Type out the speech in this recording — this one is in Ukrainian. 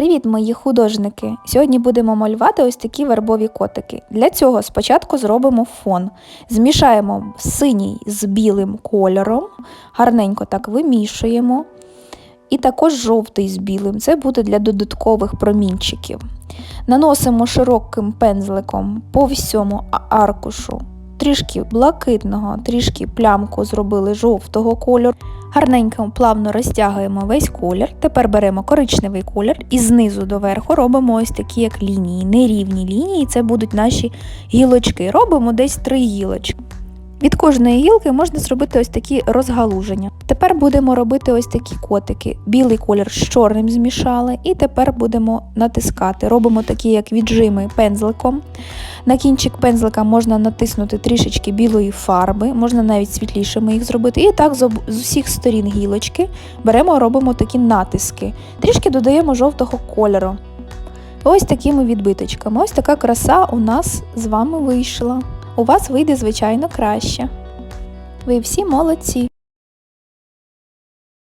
Привіт, мої художники! Сьогодні будемо малювати ось такі вербові котики. Для цього спочатку зробимо фон. Змішаємо синій з білим кольором, гарненько так вимішуємо. І також жовтий з білим. Це буде для додаткових промінчиків. Наносимо широким пензликом по всьому аркушу. Трішки блакитного, трішки плямку зробили жовтого кольору. Гарненько плавно розтягуємо весь колір. Тепер беремо коричневий колір і знизу до верху робимо ось такі як лінії, нерівні лінії. Це будуть наші гілочки. Робимо десь три гілочки. Від кожної гілки можна зробити ось такі розгалуження. Тепер будемо робити ось такі котики. Білий колір з чорним змішали, і тепер будемо натискати. Робимо такі як віджими пензликом. На кінчик пензлика можна натиснути трішечки білої фарби, можна навіть світлішими їх зробити. І так з усіх сторін гілочки беремо, робимо такі натиски. Трішки додаємо жовтого кольору. Ось такими відбиточками. Ось така краса у нас з вами вийшла. У вас вийде, звичайно, краще. Ви всі молодці.